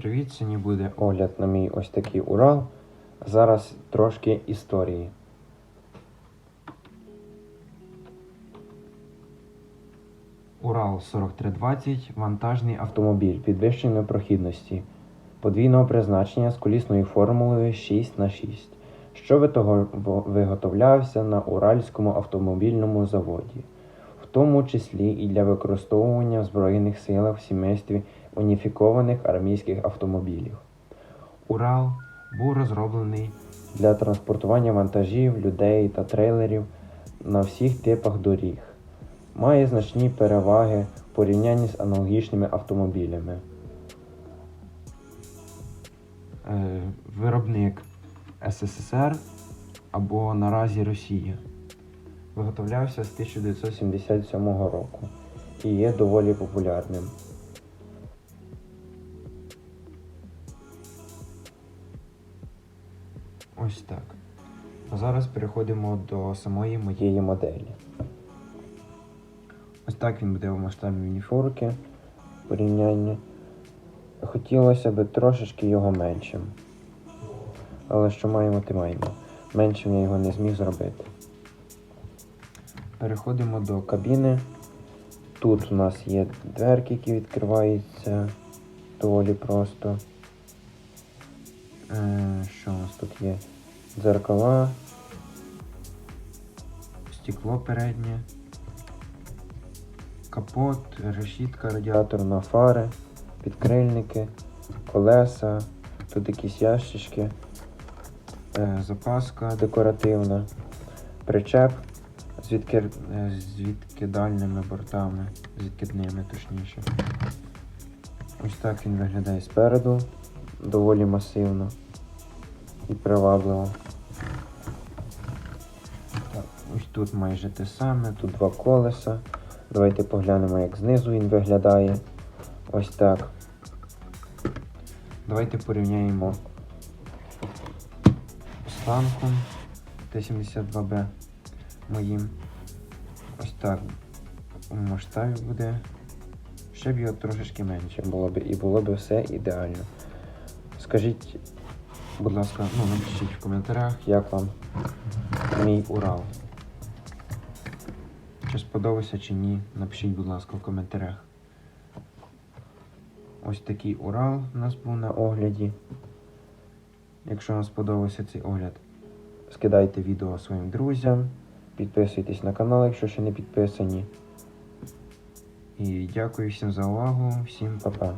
Привіт, сьогодні буде огляд на мій ось такий Урал. Зараз трошки історії. Урал 4320 вантажний автомобіль підвищеної прохідності, подвійного призначення з колісною формулою 6х6, що витого- виготовлявся на Уральському автомобільному заводі, тому числі і для використовування в Збройних силах в сімействі уніфікованих армійських автомобілів. Урал був розроблений для транспортування вантажів, людей та трейлерів на всіх типах доріг. Має значні переваги в порівнянні з аналогічними автомобілями. Е, Виробник СССР або наразі Росія. Виготовлявся з 1977 року і є доволі популярним. Ось так. А зараз переходимо до самої моєї моделі. Ось так він буде в масштабі мініфорки порівняння. Хотілося б трошечки його меншим. Але що маємо, ти маємо. Меншим я його не зміг зробити. Переходимо до кабіни. Тут у нас є дверки, які відкриваються. Доволі просто. Е, що у нас тут є? Дзеркала, стекло переднє, капот, решітка, радіаторна фари, підкрильники, колеса, тут якісь ящички, е, запаска декоративна, причеп з відкидальними бортами, з відкидними точніше. Ось так він виглядає спереду, доволі масивно і привабливо. Так, ось тут майже те саме, тут два колеса. Давайте поглянемо, як знизу він виглядає. Ось так. Давайте порівняємо з танком Т-72Б моїм. Ось так у масштабі буде. Ще б його трошечки менше було б і було б все ідеально. Скажіть, будь ласка, ну напишіть в коментарях, як вам мій Урал. Чи сподобався чи ні, напишіть, будь ласка, в коментарях. Ось такий Урал у нас був на огляді. Якщо вам сподобався цей огляд, скидайте відео своїм друзям, підписуйтесь на канал, якщо ще не підписані. І дякую всім за увагу, всім па-па.